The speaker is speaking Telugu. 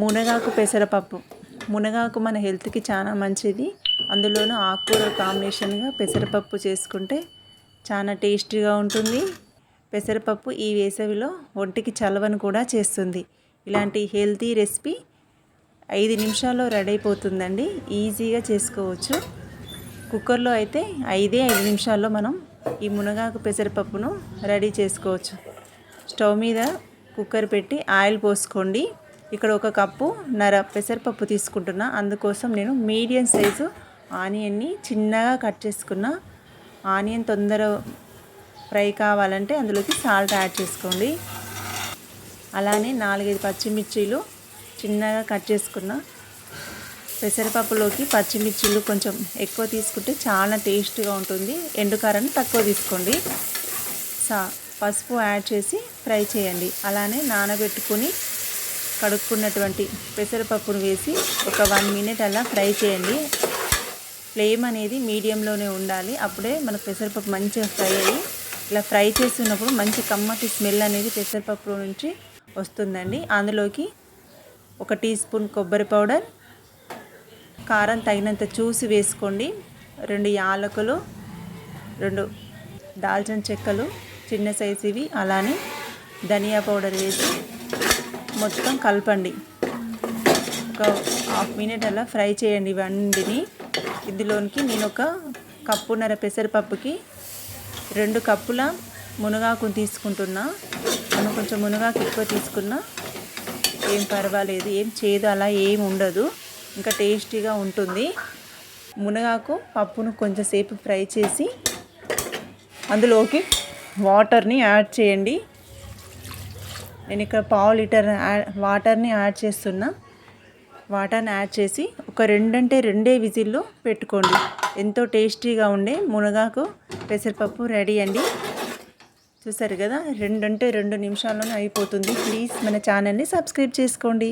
మునగాకు పెసరపప్పు. మునగాకు మన హెల్త్కి చాలా మంచిది. అందులోనూ ఆకుకూర కాంబినేషన్గా పెసరపప్పు చేసుకుంటే చాలా టేస్టీగా ఉంటుంది. పెసరపప్పు ఈ వేసవిలో ఒంటికి చలవను కూడా చేస్తుంది. ఇలాంటి హెల్తీ రెసిపీ ఐదు నిమిషాల్లో రెడీ అయిపోతుందండి. ఈజీగా చేసుకోవచ్చు. కుక్కర్లో అయితే ఐదే ఐదు నిమిషాల్లో మనం ఈ మునగాకు పెసరపప్పును రెడీ చేసుకోవచ్చు. స్టవ్ మీద కుక్కర్ పెట్టి ఆయిల్ పోసుకోండి. ఇక్కడ ఒక కప్పు నర పెసరపప్పు తీసుకుంటున్నా. అందుకోసం నేను మీడియం సైజు ఆనియన్ని చిన్నగా కట్ చేసుకున్న ఆనియన్ తొందర ఫ్రై కావాలంటే అందులోకి సాల్ట్ యాడ్ చేసుకోండి. అలానే నాలుగైదు పచ్చిమిర్చీలు చిన్నగా కట్ చేసుకున్న పెసరపప్పులోకి పచ్చిమిర్చీలు కొంచెం ఎక్కువ తీసుకుంటే చాలా టేస్ట్గా ఉంటుంది. ఎండుకారాన్ని తక్కువ తీసుకోండి. సా పసుపు యాడ్ చేసి ఫ్రై చేయండి. అలానే నానబెట్టుకుని కడుక్కున్నటువంటి పెసరపప్పును వేసి ఒక వన్ మినిట్ అలా ఫ్రై చేయండి. ఫ్లేమ్ అనేది మీడియంలోనే ఉండాలి. అప్పుడే మనకు పెసరపప్పు మంచిగా ఫ్రై అయ్యి ఇలా ఫ్రై చేస్తున్నప్పుడు మంచి కమ్మటి స్మెల్ అనేది పెసరపప్పు నుంచి వస్తుందండి. అందులోకి ఒక టీ స్పూన్ కొబ్బరి పౌడర్ కారం తగినంత చూసి వేసుకోండి. రెండు యాలకులు రెండు దాల్చిన చెక్కలు చిన్న సైజు ఇవి అలానే ధనియా పౌడర్ వేసి మొత్తం కలపండి. ఒక హాఫ్ మినిట్ అలా ఫ్రై చేయండి ఇవన్నీ ఇందులోనికి నేను ఒక కప్పున్నర పెసరపప్పుకి రెండు కప్పుల మునగాకును తీసుకుంటున్నా. మనం కొంచెం మునగాకు ఎక్కువ తీసుకున్నా ఏం పర్వాలేదు ఏం చేదు అలా ఏం ఉండదు. ఇంకా టేస్టీగా ఉంటుంది. మునగాకు పప్పును కొంచెంసేపు ఫ్రై చేసి అందులోకి వాటర్ని యాడ్ చేయండి. నేను ఇక్కడ పావు లీటర్ వాటర్ని యాడ్ చేస్తున్నా. వాటర్ని యాడ్ చేసి ఒక రెండంటే రెండే విజిల్లో పెట్టుకోండి. ఎంతో టేస్టీగా ఉండే మునగాకు పెసరపప్పు రెడీ అండి. చూసారు కదా రెండంటే రెండు నిమిషాల్లోనే అయిపోతుంది. ప్లీజ్ మన ఛానల్ని సబ్స్క్రైబ్ చేసుకోండి.